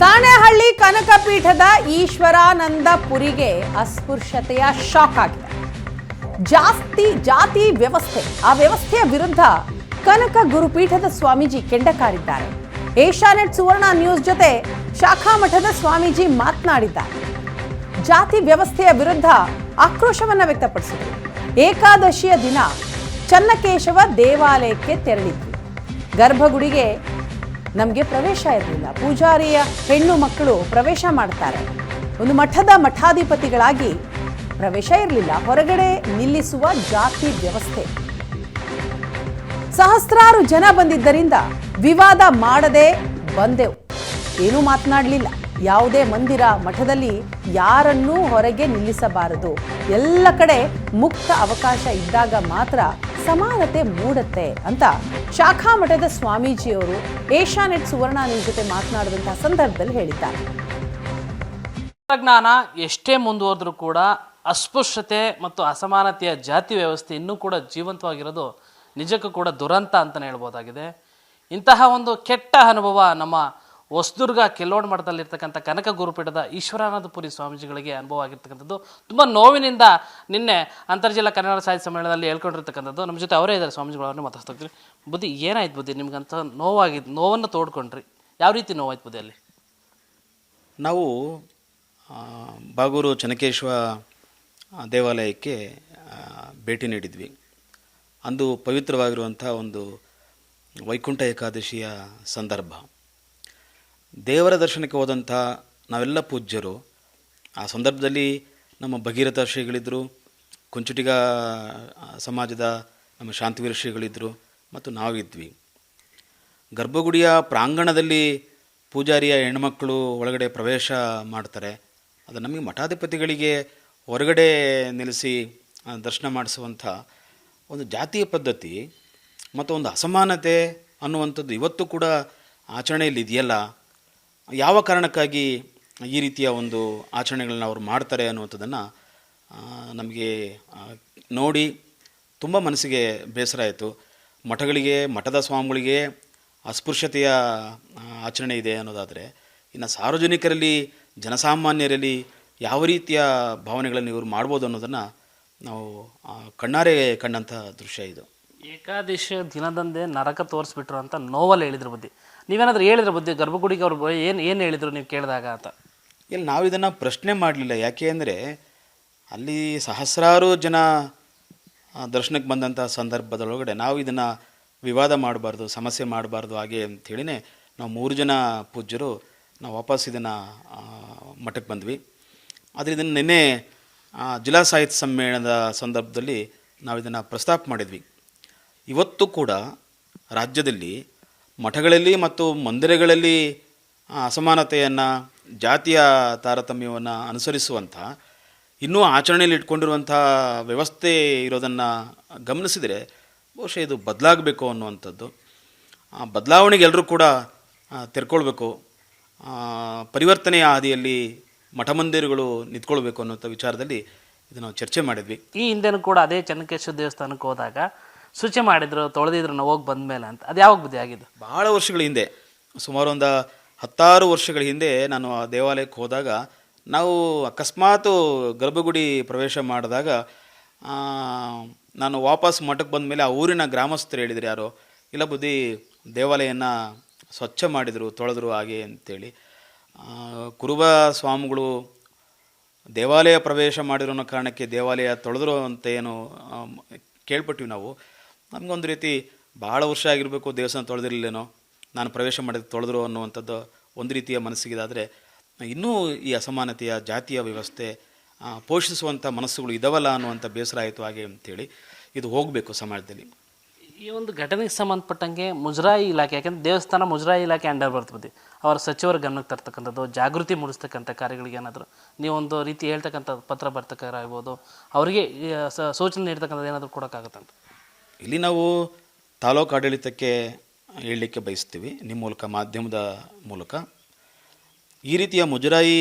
ಸಾಣೆಹಳ್ಳಿ ಕನಕಪೀಠದ ಈಶ್ವರಾನಂದ ಪುರಿಗೆ ಅಸ್ಪೃಶ್ಯತೆಯ ಶಾಕ್ ಆಗಿದೆ. ಜಾಸ್ತಿ ಜಾತಿ ವ್ಯವಸ್ಥೆ, ಆ ವ್ಯವಸ್ಥೆಯ ವಿರುದ್ಧ ಕನಕ ಗುರುಪೀಠದ ಸ್ವಾಮೀಜಿ ಕೆಂಡಕಾರಿದ್ದಾರೆ. ಏಷ್ಯಾನೆಟ್ ಸುವರ್ಣ ನ್ಯೂಸ್ ಜೊತೆ ಶಾಖಾ ಮಠದ ಸ್ವಾಮೀಜಿ ಮಾತನಾಡಿದ್ದಾರೆ. ಜಾತಿ ವ್ಯವಸ್ಥೆಯ ವಿರುದ್ಧ ಆಕ್ರೋಶವನ್ನು ವ್ಯಕ್ತಪಡಿಸಿದರು. ಏಕಾದಶಿಯ ದಿನ ಚನ್ನಕೇಶವ ದೇವಾಲಯಕ್ಕೆ ತೆರಳಿದ್ವಿ. ಗರ್ಭಗುಡಿಗೆ ನಮಗೆ ಪ್ರವೇಶ ಇರಲಿಲ್ಲ. ಪೂಜಾರಿಯ ಹೆಣ್ಣು ಮಕ್ಕಳು ಪ್ರವೇಶ ಮಾಡ್ತಾರೆ. ಒಂದು ಮಠದ ಮಠಾಧಿಪತಿಗಳಾಗಿ ಪ್ರವೇಶ ಇರಲಿಲ್ಲ. ಹೊರಗಡೆ ನಿಲ್ಲಿಸುವ ಜಾತಿ ವ್ಯವಸ್ಥೆ. ಸಹಸ್ರಾರು ಜನ ಬಂದಿದ್ದರಿಂದ ವಿವಾದ ಮಾಡದೆ ಬಂದೆವು. ಏನೂ ಮಾತನಾಡಲಿಲ್ಲ. ಯಾವುದೇ ಮಂದಿರ ಮಠದಲ್ಲಿ ಯಾರನ್ನೂ ಹೊರಗೆ ನಿಲ್ಲಿಸಬಾರದು. ಎಲ್ಲ ಕಡೆ ಮುಕ್ತ ಅವಕಾಶ ಇದ್ದಾಗ ಮಾತ್ರ ಸಮಾನತೆ ಮೂಡತ್ತೆ ಅಂತ ಶಾಖಾ ಮಠದ ಸ್ವಾಮೀಜಿಯವರು ಏಷ್ಯಾನೆಟ್ ಸುವರ್ಣ ನ್ಯೂಸ್ ಜೊತೆ ಮಾತನಾಡಿದಂತಹ ಸಂದರ್ಭದಲ್ಲಿ ಹೇಳಿದ್ದಾರೆ. ತಂತ್ರಜ್ಞಾನ ಎಷ್ಟೇ ಮುಂದುವರೆದ್ರೂ ಕೂಡ ಅಸ್ಪೃಶ್ಯತೆ ಮತ್ತು ಅಸಮಾನತೆಯ ಜಾತಿ ವ್ಯವಸ್ಥೆ ಇನ್ನೂ ಕೂಡ ಜೀವಂತವಾಗಿರೋದು ನಿಜಕ್ಕೂ ಕೂಡ ದುರಂತ ಅಂತಲೇ ಹೇಳ್ಬೋದಾಗಿದೆ. ಇಂತಹ ಒಂದು ಕೆಟ್ಟ ಅನುಭವ ನಮ್ಮ ಹೊಸದುರ್ಗ ಕೆಲ್ಲೋಡ್ ಮಠದಲ್ಲಿರ್ತಕ್ಕಂಥ ಕನಕ ಗುರುಪೀಠದ ಈಶ್ವರಾನಂದಪುರಿ ಸ್ವಾಮೀಜಿಗಳಿಗೆ ಅನುಭವ ಆಗಿರ್ತಕ್ಕಂಥದ್ದು ತುಂಬ ನೋವಿನಿಂದ ನಿನ್ನೆ ಅಂತರ್ಜಿಲ್ಲಾ ಕನ್ನಡ ಸಾಹಿತ್ಯ ಸಮ್ಮೇಳನದಲ್ಲಿ ಹೇಳ್ಕೊಂಡಿರ್ತಕ್ಕಂಥದ್ದು. ನಮ್ಮ ಜೊತೆ ಅವರೇ ಇದ್ದಾರೆ ಸ್ವಾಮೀಜಿಗಳವ್ರನ್ನ ಮಾತಾಡ್ತಾ ಇರ್ತೀವಿ ಬುದ್ಧಿ ಏನಾಯ್ತು ಬುದ್ಧಿ? ನಿಮ್ಗಂತ ನೋವಾಗಿದ್ದು ನೋವನ್ನು ತೋಡ್ಕೊಂಡ್ರಿ. ಯಾವ ರೀತಿ ನೋವಾಯ್ತು ಬುದ್ಧಿ ಅಲ್ಲಿ? ನಾವು ಬಾಗೂರು ಚನಕೇಶ್ವ ದೇವಾಲಯಕ್ಕೆ ಭೇಟಿ ನೀಡಿದ್ವಿ. ಅಂದು ಪವಿತ್ರವಾಗಿರುವಂಥ ಒಂದು ವೈಕುಂಠ ಏಕಾದಶಿಯ ಸಂದರ್ಭ. ದೇವರ ದರ್ಶನಕ್ಕೆ ಹೋದಂಥ ನಾವೆಲ್ಲ ಪೂಜ್ಯರು. ಆ ಸಂದರ್ಭದಲ್ಲಿ ನಮ್ಮ ಭಗೀರಥ ಶ್ರೀಗಳಿದ್ದರು ಕುಂಚುಟಿಗ ಸಮಾಜದ ನಮ್ಮ ಶಾಂತಿವೀರ ಶ್ರೀಗಳಿದ್ದರು ಮತ್ತು ನಾವಿದ್ವಿ. ಗರ್ಭಗುಡಿಯ ಪ್ರಾಂಗಣದಲ್ಲಿ ಪೂಜಾರಿಯ ಹೆಣ್ಮಕ್ಕಳು ಒಳಗಡೆ ಪ್ರವೇಶ ಮಾಡ್ತಾರೆ. ಅದು ನಮಗೆ ಮಠಾಧಿಪತಿಗಳಿಗೆ ಹೊರಗಡೆ ನೆಲೆಸಿ ದರ್ಶನ ಮಾಡಿಸುವಂಥ ಒಂದು ಜಾತಿಯ ಪದ್ಧತಿ ಮತ್ತು ಒಂದು ಅಸಮಾನತೆ ಅನ್ನುವಂಥದ್ದು ಇವತ್ತು ಕೂಡ ಆಚರಣೆಯಲ್ಲಿ ಇದೆಯಲ್ಲ. ಯಾವ ಕಾರಣಕ್ಕಾಗಿ ಈ ರೀತಿಯ ಒಂದು ಆಚರಣೆಗಳನ್ನ ಅವರು ಮಾಡ್ತಾರೆ ಅನ್ನುವಂಥದ್ದನ್ನು ನಮಗೆ ನೋಡಿ ತುಂಬ ಮನಸ್ಸಿಗೆ ಬೇಸರ ಆಯಿತು. ಮಠಗಳಿಗೆ, ಮಠದ ಸ್ವಾಮಿಗಳಿಗೆ ಅಸ್ಪೃಶ್ಯತೆಯ ಆಚರಣೆ ಇದೆ ಅನ್ನೋದಾದರೆ, ಇನ್ನು ಸಾರ್ವಜನಿಕರಲ್ಲಿ, ಜನಸಾಮಾನ್ಯರಲ್ಲಿ ಯಾವ ರೀತಿಯ ಭಾವನೆಗಳನ್ನು ಇವರು ಮಾಡ್ಬೋದು ಅನ್ನೋದನ್ನು ನಾವು ಕಣ್ಣಾರೆ ಕಂಡಂಥ ದೃಶ್ಯ ಇದು. ಏಕಾದಶಿ ದಿನದಂದೇ ನರಕ ತೋರಿಸ್ಬಿಟ್ರು ಅಂತ ನೋವಲ್ಲಿ ಹೇಳಿದ್ರು ಬುದ್ಧಿ. ನೀವೇನಾದ್ರೂ ಹೇಳಿದ್ರ ಬುದ್ಧಿ, ಗರ್ಭಗುಡಿಗೆ ಅವ್ರು ಏನು ಏನು ಹೇಳಿದ್ರು ನೀವು ಕೇಳಿದಾಗ ಅಂತ? ಇಲ್ಲಿ ನಾವು ಇದನ್ನು ಪ್ರಶ್ನೆ ಮಾಡಲಿಲ್ಲ. ಯಾಕೆ ಅಂದರೆ, ಅಲ್ಲಿ ಸಹಸ್ರಾರು ಜನ ದರ್ಶನಕ್ಕೆ ಬಂದಂಥ ಸಂದರ್ಭದೊಳಗಡೆ ನಾವು ಇದನ್ನು ವಿವಾದ ಮಾಡಬಾರ್ದು, ಸಮಸ್ಯೆ ಮಾಡಬಾರ್ದು, ಹಾಗೆ ಅಂಥೇಳಿನೇ ನಾವು ಮೂರು ಜನ ಪೂಜ್ಯರು, ನಾವು ವಾಪಸ್ ಇದನ್ನು ಮಠಕ್ಕೆ ಬಂದ್ವಿ. ಆದರೆ ಇದನ್ನು ನಿನ್ನೆ ಜಿಲ್ಲಾ ಸಾಹಿತ್ಯ ಸಮ್ಮೇಳನದ ಸಂದರ್ಭದಲ್ಲಿ ನಾವು ಇದನ್ನು ಪ್ರಸ್ತಾಪ ಮಾಡಿದ್ವಿ. ಇವತ್ತು ಕೂಡ ರಾಜ್ಯದಲ್ಲಿ ಮಠಗಳಲ್ಲಿ ಮತ್ತು ಮಂದಿರಗಳಲ್ಲಿ ಅಸಮಾನತೆಯನ್ನು, ಜಾತಿಯ ತಾರತಮ್ಯವನ್ನು ಅನುಸರಿಸುವಂಥ, ಇನ್ನೂ ಆಚರಣೆಯಲ್ಲಿ ಇಟ್ಕೊಂಡಿರುವಂಥ ವ್ಯವಸ್ಥೆ ಇರೋದನ್ನು ಗಮನಿಸಿದರೆ ಬಹುಶಃ ಇದು ಬದಲಾಗಬೇಕು ಅನ್ನುವಂಥದ್ದು. ಬದಲಾವಣೆಗೆ ಎಲ್ಲರೂ ಕೂಡ ತೆರ್ಕೊಳ್ಬೇಕು. ಪರಿವರ್ತನೆಯ ಹಾದಿಯಲ್ಲಿ ಮಠ ಮಂದಿರಗಳು ನಿಂತ್ಕೊಳ್ಬೇಕು ಅನ್ನೋಂಥ ವಿಚಾರದಲ್ಲಿ ಇದು ನಾವು ಚರ್ಚೆ ಮಾಡಿದ್ವಿ. ಈ ಹಿಂದೆನೂ ಕೂಡ ಅದೇ ಚನ್ನಕೇಶ್ವರ ದೇವಸ್ಥಾನಕ್ಕೆ ಹೋದಾಗ ಶುಚಿ ಮಾಡಿದ್ರು, ತೊಳೆದಿದ್ರು, ನಾವು ಹೋಗಿ ಬಂದ್ಮೇಲೆ ಅಂತ. ಅದು ಯಾವಾಗ ಬುದ್ಧಿ ಆಗಿದ್ದು? ಭಾಳ ವರ್ಷಗಳ ಹಿಂದೆ, ಸುಮಾರು ಒಂದು ಹತ್ತಾರು ವರ್ಷಗಳ ಹಿಂದೆ ನಾನು ಆ ದೇವಾಲಯಕ್ಕೆ ಹೋದಾಗ, ನಾವು ಅಕಸ್ಮಾತ್ ಗರ್ಭಗುಡಿ ಪ್ರವೇಶ ಮಾಡಿದಾಗ ನಾನು ವಾಪಸ್ ಮಠಕ್ಕೆ ಬಂದ ಮೇಲೆ ಆ ಊರಿನ ಗ್ರಾಮಸ್ಥರು ಹೇಳಿದ್ರು, ಯಾರು, ಇಲ್ಲ ಬುದ್ಧಿ, ದೇವಾಲಯನ ಸ್ವಚ್ಛ ಮಾಡಿದರು, ತೊಳೆದ್ರು ಹಾಗೆ ಅಂತೇಳಿ. ಕುರುಬ ಸ್ವಾಮಿಗಳು ದೇವಾಲಯ ಪ್ರವೇಶ ಮಾಡಿರೋ ಕಾರಣಕ್ಕೆ ದೇವಾಲಯ ತೊಳೆದ್ರು ಅಂತ ಏನು ಕೇಳ್ಪಟ್ಟಿವಿ ನಾವು. ನಮಗೊಂದು ರೀತಿ ಭಾಳ ವರ್ಷ ಆಗಿರಬೇಕು, ದೇವಸ್ಥಾನ ತೊಳೆದಿರಲಿಲ್ಲೇನೋ, ನಾನು ಪ್ರವೇಶ ಮಾಡಿದ ತೊಳೆದ್ರು ಅನ್ನುವಂಥದ್ದು ಒಂದು ರೀತಿಯ ಮನಸ್ಸಿಗಿದಾದರೆ, ಇನ್ನೂ ಈ ಅಸಮಾನತೆಯ ಜಾತಿಯ ವ್ಯವಸ್ಥೆ ಪೋಷಿಸುವಂಥ ಮನಸ್ಸುಗಳು ಇದಾವಲ್ಲ ಅನ್ನುವಂಥ ಬೇಸರ ಆಯಿತು ಹಾಗೆ ಅಂತೇಳಿ ಇದು ಹೋಗಬೇಕು ಸಮಾಜದಲ್ಲಿ. ಈ ಒಂದು ಘಟನೆಗೆ ಸಂಬಂಧಪಟ್ಟಂಗೆ ಮುಜರಾಯಿ ಇಲಾಖೆ, ಯಾಕೆಂದ್ರೆ ದೇವಸ್ಥಾನ ಮುಜರಾಯಿ ಇಲಾಖೆ ಅಂಡರ್ ಬರ್ತದೆ ಅವರ ಸಚಿವರ ಗಮನಕ್ಕೆ ತರ್ತಕ್ಕಂಥದ್ದು, ಜಾಗೃತಿ ಮೂಡಿಸ್ತಕ್ಕಂಥ ಕಾರ್ಯಗಳಿಗೆ ಏನಾದರೂ ನೀವೊಂದು ರೀತಿ ಹೇಳ್ತಕ್ಕಂಥ ಪತ್ರ ಬರ್ತಕ್ಕಾಗ್ಬೋದು ಅವರಿಗೆ ಸೂಚನೆ ನೀಡ್ತಕ್ಕಂಥದ್ದು ಏನಾದರೂ ಕೊಡೋಕ್ಕಾಗತ್ತಂತ? ಇಲ್ಲಿ ನಾವು ತಾಲೂಕು ಆಡಳಿತಕ್ಕೆ ಹೇಳಲಿಕ್ಕೆ ಬಯಸ್ತೀವಿ, ನಿಮ್ಮ ಮೂಲಕ, ಮಾಧ್ಯಮದ ಮೂಲಕ. ಈ ರೀತಿಯ ಮುಜರಾಯಿ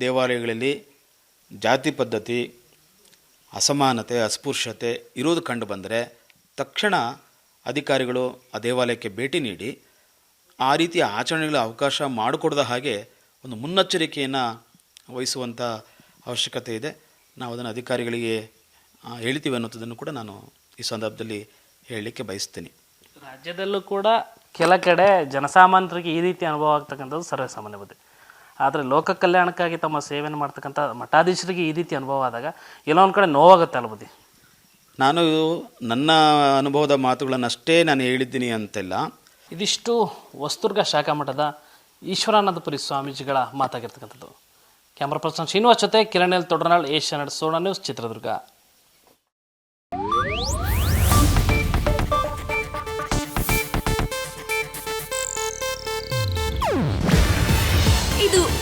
ದೇವಾಲಯಗಳಲ್ಲಿ ಜಾತಿ ಪದ್ಧತಿ, ಅಸಮಾನತೆ, ಅಸ್ಪೃಶ್ಯತೆ ಇರೋದು ಕಂಡು ಬಂದರೆ ತಕ್ಷಣ ಅಧಿಕಾರಿಗಳು ಆ ದೇವಾಲಯಕ್ಕೆ ಭೇಟಿ ನೀಡಿ ಆ ರೀತಿಯ ಆಚರಣೆಗಳ ಅವಕಾಶ ಮಾಡಿಕೊಡದ ಹಾಗೆ ಒಂದು ಮುನ್ನೆಚ್ಚರಿಕೆಯನ್ನು ವಹಿಸುವಂಥ ಅವಶ್ಯಕತೆ ಇದೆ. ನಾವು ಅದನ್ನು ಅಧಿಕಾರಿಗಳಿಗೆ ಹೇಳ್ತೀವಿ ಅನ್ನೋದನ್ನು ಕೂಡ ನಾನು ಈ ಸಂದರ್ಭದಲ್ಲಿ ಹೇಳಲಿಕ್ಕೆ ಬಯಸ್ತೀನಿ. ರಾಜ್ಯದಲ್ಲೂ ಕೂಡ ಕೆಲ ಕಡೆ ಜನಸಾಮಾನ್ಯರಿಗೆ ಈ ರೀತಿ ಅನುಭವ ಆಗ್ತಕ್ಕಂಥದ್ದು ಸರ್ವೇ ಸಾಮಾನ್ಯ ಬುದ್ಧಿ ಆದರೆ ಲೋಕ ಕಲ್ಯಾಣಕ್ಕಾಗಿ ತಮ್ಮ ಸೇವೆಯನ್ನು ಮಾಡ್ತಕ್ಕಂಥ ಮಠಾಧೀಶರಿಗೆ ಈ ರೀತಿ ಅನುಭವ ಆದಾಗ ಎಲ್ಲೋ ಒಂದು ಕಡೆ ನೋವಾಗುತ್ತೆ ಅಲ್ಲ ಬುದ್ಧಿ. ನಾನು ನನ್ನ ಅನುಭವದ ಮಾತುಗಳನ್ನಷ್ಟೇ ನಾನು ಹೇಳಿದ್ದೀನಿ ಅಂತೆಲ್ಲ. ಇದಿಷ್ಟು ವಸ್ತುರ್ಗ ಶಾಖಾ ಮಠದ ಈಶ್ವರಾನಂದಪುರಿ ಸ್ವಾಮೀಜಿಗಳ ಮಾತಾಗಿರ್ತಕ್ಕಂಥದ್ದು. ಕ್ಯಾಮ್ರಾ ಪರ್ಸನ್ ಶ್ರೀನಿವಾಸ್ ಜೊತೆ Kiran L Todanal Asianet ಸೋಣ news Chitradurga.